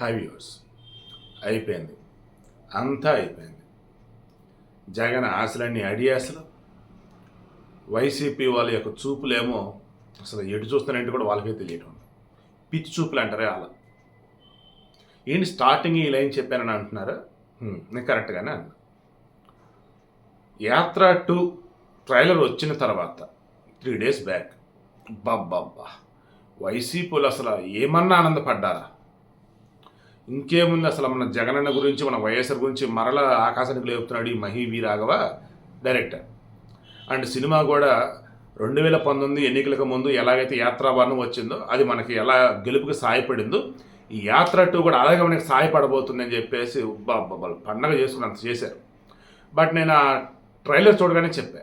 High viewers అయిపోయింది. అంతా అయిపోయింది. జగన్ ఆశలన్నీ అడియాసలు వైసీపీ వాళ్ళ యొక్క చూపులేమో అసలు ఎటు చూస్తున్నారంటే కూడా వాళ్ళకే తెలియటం పిచ్చి చూపులు అంటారే అలా ఏంటి స్టార్టింగ్ ఈ లైన్ చెప్పానని అంటున్నారు? నేను కరెక్ట్గానే అన్నా. యాత్ర టూ ట్రైలర్ వచ్చిన తర్వాత త్రీ డేస్ బ్యాక్ బాబ్బా వైసీపీలు అసలు ఏమన్నా ఆనందపడ్డారా? ఇంకేముంది అసలు మన జగనన్న గురించి మన వైఎస్ఆర్ గురించి మరల ఆకాశానికి లేపుతున్నాడు ఈ Mahi V Raghav director. And cinema కూడా రెండు వేల పంతొమ్మిది ఎన్నికలకు ముందు ఎలాగైతే యాత్రాభరణం వచ్చిందో అది మనకి ఎలా గెలుపుకి సహాయపడిందో ఈ యాత్ర టూ కూడా అలాగే మనకి సహాయపడబోతుందని చెప్పేసి పండగ చేసుకున్నంత చేశారు. బట్ నేను ఆ ట్రైలర్ చూడగానే చెప్పా.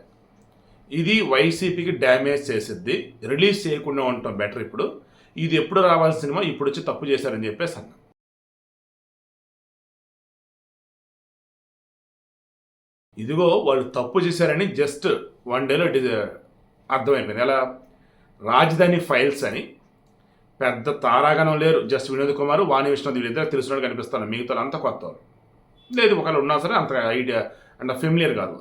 ఇది వైసీపీకి డ్యామేజ్ చేసిద్ది రిలీజ్ చేయకుండా ఉండటం బెటర్ ఇప్పుడు. ఇది ఎప్పుడు రావాల్సిన సినిమా ఇప్పుడు వచ్చి తప్పు చేశారని చెప్పేసి అన్నా. ఇదిగో వాళ్ళు తప్పు చేశారని జస్ట్ వన్ డేలో అర్థమైపోయింది. ఎలా? రాజధాని ఫైల్స్ అని పెద్ద తారాగణం లేరు. జస్ట్ వినోద్ కుమార్ వాణి విష్ణు వీళ్ళిద్దరు తెలిసినట్టు కనిపిస్తాను. మిగతా అంత కొత్త లేదు ఒకళ్ళు ఉన్నా సరే అంత ఐడియా అండ్ ఫెమిలియర్ కాదు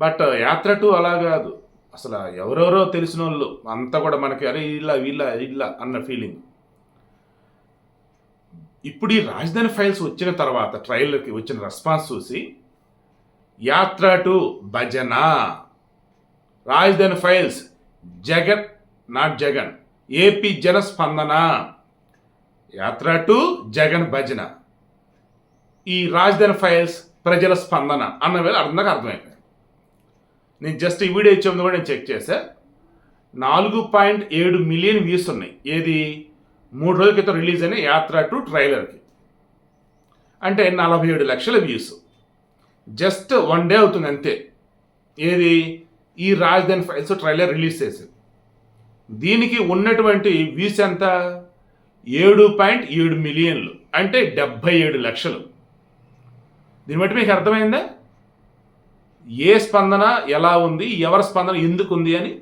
బట్ uh, యాత్ర టూ అలా కాదు. అసలు ఎవరెవరో తెలిసిన వాళ్ళు అంతా కూడా మనకి అరే ఇలా వీళ్ళ ఇలా అన్న ఫీలింగ్ ఇప్పుడు ఈ రాజధాని ఫైల్స్ వచ్చిన తర్వాత ట్రైలర్కి వచ్చిన రెస్పాన్స్ చూసి యాత్ర టు భజన. Rajadhani Files Jagan not Jagan. AP Jana Spandana Yatra to Jagan భజన. ఈ రాజధాని ఫైల్స్ ప్రజల స్పందన అన్న వేళ అర్థంగా అర్థమైంది నేను జస్ట్ ఈ వీడియో ఇచ్చే ముందు కూడా నేను చెక్ చేశా. నాలుగు పాయింట్ ఏడు మిలియన్ వ్యూస్ ఉన్నాయి. ఏది? మూడు రోజుల క్రితం రిలీజ్ అయిన యాత్ర టు ట్రైలర్కి. అంటే నలభై ఏడు లక్షల వ్యూస్. జస్ట్ వన్ డే అవుతుంది అంతే. ఏది? ఈ రాజధాని ఫైల్స్ ట్రైలర్ రిలీజ్ చేసింది. దీనికి ఉన్నటువంటి వ్యూస్ ఎంత? ఏడు పాయింట్ ఏడు మిలియన్లు అంటే డెబ్భై ఏడు లక్షలు. దీన్ని బట్టి మీకు అర్థమైందా? ఏ స్పందన ఎలా ఉంది? ఎవరి స్పందన ఎందుకు ఉంది అని?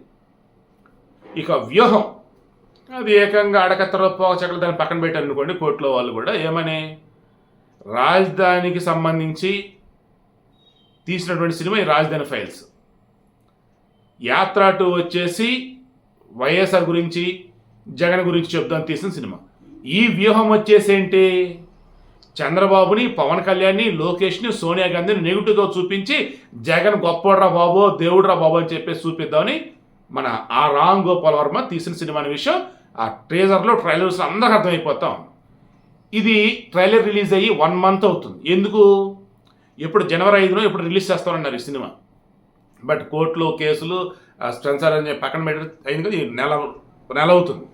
ఇక వ్యూహం. అది ఏకంగా అడకత్తరలో పోచకలు దాన్ని పక్కన పెట్టారు అనుకోండి కోర్టులో వాళ్ళు కూడా ఏమని? రాజధానికి సంబంధించి తీసినటువంటి సినిమా ఈ రాజధాని ఫైల్స్. యాత్ర టూ వచ్చేసి వైఎస్ఆర్ గురించి జగన్ గురించి చెప్దాం తీసిన సినిమా. ఈ వ్యూహం వచ్చేసి ఏంటి చంద్రబాబుని పవన్ కళ్యాణ్ని లోకేష్ని సోనియా గాంధీని నెగిటివ్గా చూపించి జగన్ గొప్పడ్రా బాబు దేవుడ్రా బాబు అని చెప్పేసి చూపిద్దామని మన ఆ రామ్ గోపాల్ వర్మ తీసిన సినిమా అనే విషయం ఆ ట్రేజర్లో ట్రైలర్స్ అందరికి అర్థమైపోతాం ఇది ట్రైలర్ రిలీజ్ అయ్యి వన్ మంత్ అవుతుంది. ఎందుకు? ఎప్పుడు జనవరి ఐదులో ఎప్పుడు రిలీజ్ చేస్తామన్నారు ఈ సినిమా. బట్ కోర్టులో కేసులు స్పెన్సర్ అని పక్కన పెట్టి అయింది కదా నెల నెల అవుతుంది.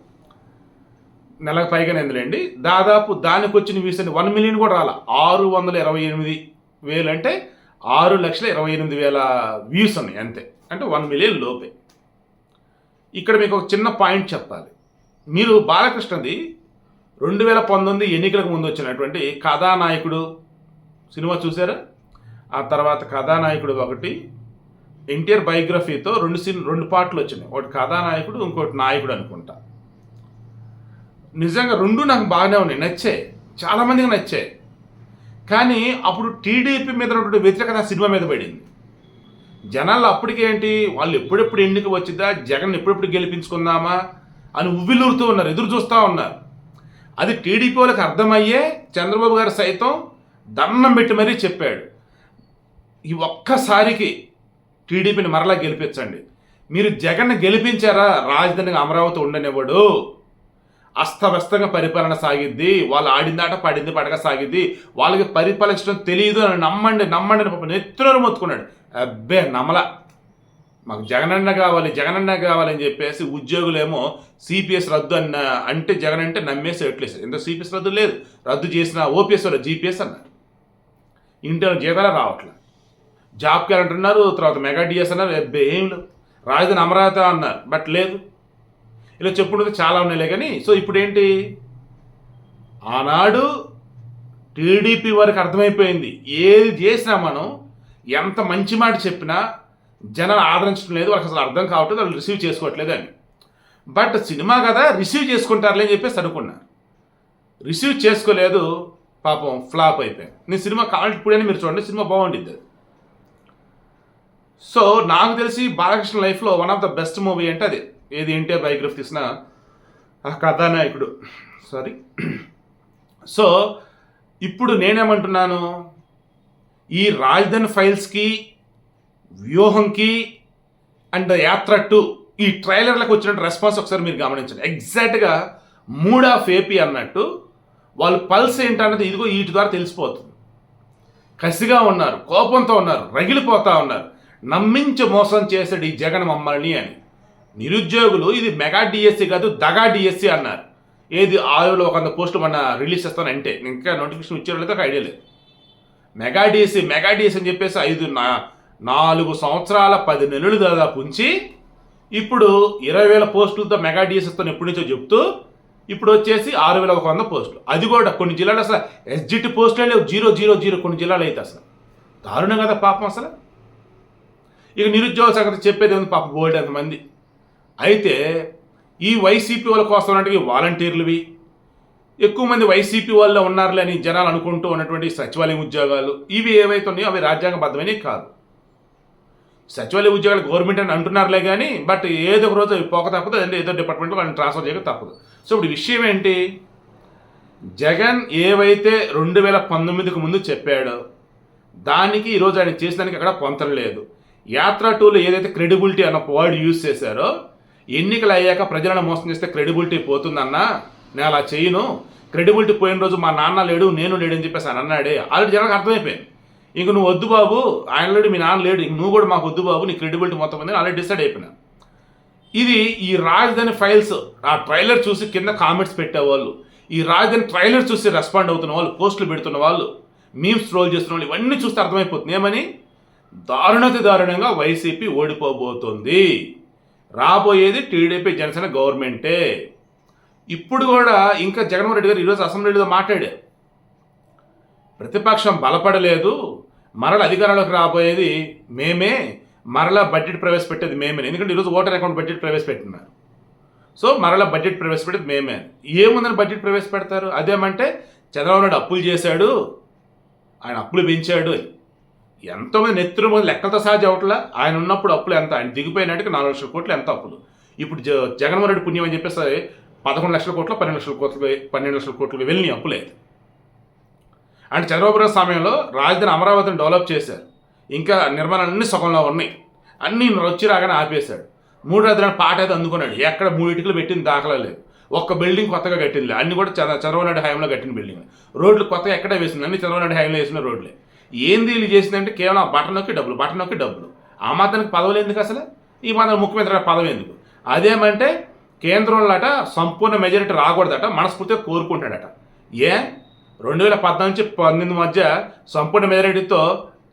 నెలకు పైగానే ఎందులేండి దాదాపు దానికి వచ్చిన వ్యూస్ అని వన్ మిలియన్ కూడా రాల. ఆరు వందల ఇరవై ఎనిమిది వేలు అంటే ఆరు లక్షల ఇరవై ఎనిమిది వేల వ్యూస్ ఉన్నాయి అంతే. అంటే వన్ మిలియన్ లోపే. ఇక్కడ మీకు ఒక చిన్న పాయింట్ చెప్పాలి. మీరు బాలకృష్ణది రెండు వేల పంతొమ్మిది ఎన్నికలకు ముందు వచ్చినటువంటి కథానాయకుడు సినిమా చూసారా ఆ తర్వాత కథానాయకుడు ఒకటి ఎన్టీఆర్ బయోగ్రఫీతో రెండు సిన్ రెండు పాటలు వచ్చినాయి ఒకటి కథానాయకుడు ఇంకోటి నాయకుడు అనుకుంటా. నిజంగా రెండు నాకు బాగానే ఉన్నాయి. నచ్చాయి చాలామందికి నచ్చాయి కానీ అప్పుడు టీడీపీ మీద ఉన్నటువంటి వ్యతిరేకత ఆ సినిమా మీద పడింది. జనాలు అప్పటికేంటి వాళ్ళు ఎప్పుడెప్పుడు ఎన్నిక వచ్చిద్దా? జగన్ ఎప్పుడెప్పుడు గెలిపించుకుందామా? అని ఉవ్విలూరుతూ ఉన్నారు ఎదురు చూస్తూ ఉన్నారు. అది టీడీపీ వాళ్ళకి అర్థమయ్యే చంద్రబాబు గారు సైతం దండం పెట్టి మరీ చెప్పాడు. ఈ ఒక్కసారికి టీడీపీని మరలా గెలిపించండి. మీరు జగన్ గెలిపించారా? రాజధానిగా అమరావతి ఉండనివ్వడు. అస్తవ్యస్తంగా పరిపాలన సాగిద్ది. వాళ్ళు ఆడిందాట పడింది పడక సాగిద్ది. వాళ్ళకి పరిపాలించడం తెలియదు అని నమ్మండి నమ్మండి అని పాపం నెత్తునరు మొత్తుకున్నాడు. అబ్బే నమ్మల మాకు జగనన్న కావాలి జగనన్న కావాలని చెప్పేసి ఉద్యోగులేమో సిపిఎస్ రద్దు అన్న అంటే జగన్ అంటే నమ్మేసి ఎట్లేసారు ఇంత సిపిఎస్ రద్దు లేదు. రద్దు చేసిన ఓపీఎస్ వాళ్ళు జీపీఎస్ అన్నారు. ఇంటర్ జీతాలే రావట్లేదు జాబ్ క్యాలెండర్ అంటున్నారు తర్వాత మెగా డిఎస్ అన్నారు ఏం లేవు. రాజధాని అమరావతి అన్నారు బట్ లేదు. ఇలా చెప్పుకుంటే చాలా ఉన్నాయిలే కానీ సో ఇప్పుడు ఏంటి ఆనాడు టీడీపీ వారికి అర్థమైపోయింది. ఏది చేసినా మనం ఎంత మంచి మాట చెప్పినా జనాలు ఆదరించడం లేదు వాళ్ళకి అసలు అర్థం కావట్లేదు వాళ్ళు రిసీవ్ చేసుకోవట్లేదు అని. బట్ సినిమా కదా రిసీవ్ చేసుకుంటారులే అని చెప్పేసి అనుకున్నారు రిసీవ్ చేసుకోలేదు. పాపం ఫ్లాప్ అయిపోయాయి. నేను సినిమా కావాలి ఇప్పుడైనా మీరు చూడండి సినిమా బాగుండిద్ది. సో నాకు తెలిసి బాలకృష్ణ లైఫ్లో one of the best movie అంటే అది. ఏది ఎన్టీఆర్ బయోగ్రఫీ తీసిన ఆ కథానాయకుడు. సారీ సో ఇప్పుడు నేనేమంటున్నాను? ఈ రాజధాని ఫైల్స్కి వ్యూహంకి అండ్ యాత్ర ఈ ట్రైలర్లకు వచ్చినట్టు రెస్పాన్స్ ఒకసారి మీరు గమనించండి. ఎగ్జాక్ట్గా మూడ్ ఆఫ్ ఏపీ అన్నట్టు వాళ్ళు పల్స్ ఏంటన్నది ఇదిగో వీటి ద్వారా తెలిసిపోతుంది. కసిగా ఉన్నారు కోపంతో ఉన్నారు రగిలిపోతా ఉన్నారు. నమ్మించి మోసం చేసాడు ఈ జగన్ మమ్మల్ని అని. నిరుద్యోగులు ఇది మెగా డిఎస్సి కాదు దగా డిఎస్సి అన్నారు. ఏది ఆయులో ఒక వంద పోస్టులు మన రిలీజ్ చేస్తానంటే ఇంకా నోటిఫికేషన్ ఇచ్చారో లేదో ఒక ఐడియా లేదు. మెగా డిఎస్సి మెగా డిఎస్సి అని చెప్పేసి ఐదు నా నాలుగు సంవత్సరాల పది నెలలు దాదాపు ఉంచి ఇప్పుడు ఇరవై వేల పోస్టులతో మెగా డిఎస్ ఇస్తాను ఎప్పటి నుంచో చెప్తూ ఇప్పుడు వచ్చేసి ఆరు వేల ఒక వంద పోస్టులు. అది కూడా కొన్ని జిల్లాలు అసలు ఎస్జిటి పోస్టులే లేవు. జీరో జీరో జీరో కొన్ని జిల్లాలు అయితే అసలు. దారుణం కదా పాపం అసలు. ఇక నిరుద్యోగ సంగతి చెప్పేది ఉంది పాపం? బోల్డ్ ఎంతమంది అయితే ఈ వైసీపీ వాళ్ళ కోసం ఉన్నటువంటి వాలంటీర్లువి ఎక్కువ మంది వైసీపీ వాళ్ళు ఉన్నారులే అని జనాలు అనుకుంటూ ఉన్నటువంటి సచివాలయం ఉద్యోగాలు ఇవి ఏవైతున్నాయో అవి రాజ్యాంగబద్ధమైనవి కాదు. సచివాలయ ఉద్యోగాలు గవర్నమెంట్ అని అంటున్నారులే కానీ బట్ ఏదో ఒక రోజు పోక తప్పదు అంటే ఏదో డిపార్ట్మెంట్ వాళ్ళని ట్రాన్స్ఫర్ చేయక తప్పదు. సో ఇప్పుడు విషయం ఏంటి? జగన్ ఏవైతే రెండు వేల పంతొమ్మిదికి ముందు చెప్పాడో దానికి ఈరోజు ఆయన చేసేదానికి అక్కడ పొంతన లేదు. యాత్ర టూలో ఏదైతే క్రెడిబిలిటీ అన్న వర్డ్ యూజ్ చేశారో ఎన్నికలు అయ్యాక ప్రజలను మోసం చేస్తే క్రెడిబిలిటీ పోతుందన్నా నేను అలా చేయను. క్రెడిబిలిటీ పోయిన రోజు మా నాన్న లేడు నేను లేడు అని చెప్పేసి అని అన్నాడే. ఆల్రెడీ జనానికి అర్థమైపోయింది. ఇంక నువ్వు వద్దు బాబు ఆల్రెడీ మీ నాన్న లేడు ఇంక నువ్వు కూడా మాకు వద్దు బాబు నీ క్రెడిబిలిటీ మొత్తం ఉంది ఆల్రెడీ డిసైడ్ అయిపోయినా. ఇది ఈ రాజధాని ఫైల్స్ ఆ ట్రైలర్ చూసి కింద కామెంట్స్ పెట్టేవాళ్ళు ఈ రాజధాని ట్రైలర్ చూసి రెస్పాండ్ అవుతున్న వాళ్ళు పోస్టులు పెడుతున్న వాళ్ళు మీమ్స్ ట్రోల్ చేస్తున్న వాళ్ళు ఇవన్నీ చూస్తే అర్థమైపోతుంది. ఏమని? దారుణతి దారుణంగా వైసీపీ ఓడిపోబోతుంది. రాబోయేది టీడీపీ జనసేన గవర్నమెంటే ఇప్పుడు కూడా ఇంకా జగన్మోహన్ రెడ్డి గారు ఈరోజు అసెంబ్లీలో మాట్లాడారు. ప్రతిపక్షం బలపడలేదు మరల అధికారంలోకి రాబోయేది మేమే మరలా బడ్జెట్ ప్రవేశపెట్టేది మేమే. ఎందుకంటే ఈరోజు ఓటర్ అకౌంట్ బడ్జెట్ ప్రవేశపెట్టినారు. సో మరలా బడ్జెట్ ప్రవేశపెట్టేది మేమే. ఏముందని బడ్జెట్ ప్రవేశపెడతారు? అదేమంటే చంద్రబాబు నాయుడు అప్పులు చేశాడు ఆయన అప్పులు పెంచాడు ఎంతోమంది నెత్తురు మంది లెక్కలతో సహజ అవట్లా ఆయన ఉన్నప్పుడు అప్పులు ఎంత? ఆయన దిగిపోయినట్టుగా నాలుగు లక్షల కోట్లు ఎంత అప్పులు? ఇప్పుడు జగన్మోహన్ రెడ్డి పుణ్యం అని చెప్పేసి పదకొండు లక్షల కోట్లు పన్నెండు లక్షల కోట్లు పన్నెండు లక్షల కోట్లు వెళ్ళినాయి అప్పులేదు అంటే చంద్రబాబు సమయంలో రాజధాని అమరావతిని డెవలప్ చేశారు. ఇంకా నిర్మాణాలు అన్ని సగంలో ఉన్నాయి. అన్నీ వచ్చి రాగానే ఆపేశాడు. మూడు రాజధాని పాట అయితే అందుకున్నాడు. ఎక్కడ మూడు ఇటుకలు పెట్టిన దాఖలా లేదు. ఒక్క బిల్డింగ్ కొత్తగా కట్టింది అన్ని కూడా చంద్ర చంద్రబాబు నాయుడు హయాంలో కట్టిన బిల్డింగ్ రోడ్లు కొత్తగా ఎక్కడ వేసింది? అన్ని చంద్రబాబు నాయుడు హయాంలో వేసిన రోడ్లే. ఏంది వీళ్ళు చేసిందంటే కేవలం బటన్ నొక్కి డబ్బులు బటన్ నొక్కి డబ్బులు. ఆ మాత్రానికి పదవులు ఎందుకు అసలు? ఈ మాత్రం ముఖ్యమంత్రి పదవి ఎందుకు? అదేమంటే కేంద్రంలో అట సంపూర్ణ మెజారిటీ రాకూడదట మనస్ఫూర్తిగా కోరుకుంటాడట. ఏ? రెండు వేల పద్నాలుగు నుంచి పంతొమ్మిది మధ్య సంపూర్ణ మెజారిటీతో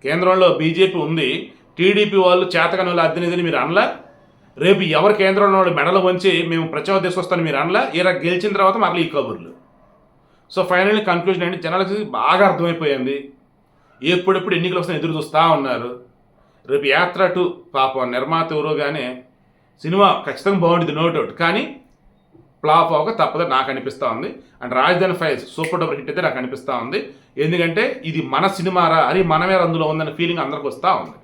కేంద్రంలో బీజేపీ ఉంది. టీడీపీ వాళ్ళు చేతకని వాళ్ళు అద్దెనిదని మీరు అనలా? రేపు ఎవరు కేంద్రంలో వాళ్ళు మెడలు వంచి మేము ప్రచారం తీసుకొస్తాను మీరు అనలా? ఇలా గెలిచిన తర్వాత మరలా ఈ కబుర్లు. సో ఫైనల్లీ కన్క్లూజన్ ఏంటి? జనాలకి బాగా అర్థమైపోయింది. ఎప్పుడెప్పుడు ఎన్నికలు వస్తాయి ఎదురు చూస్తూ ఉన్నారు. రేపు యాత్ర టు పాపం నిర్మాత ఎవరో కానీ సినిమా ఖచ్చితంగా బాగుంటుంది నో డౌట్. కానీ ఫ్లాప్ అవ్వక తప్పదు నాకు అనిపిస్తూ ఉంది. అండ్ రాజధాని ఫైల్స్ సూపర్ డూపర్ హిట్ అయితే నాకు అనిపిస్తూ ఉంది. ఎందుకంటే ఇది మన సినిమారా అని మనమే అందులో ఉందన్న ఫీలింగ్ అందరికి వస్తూ ఉంది.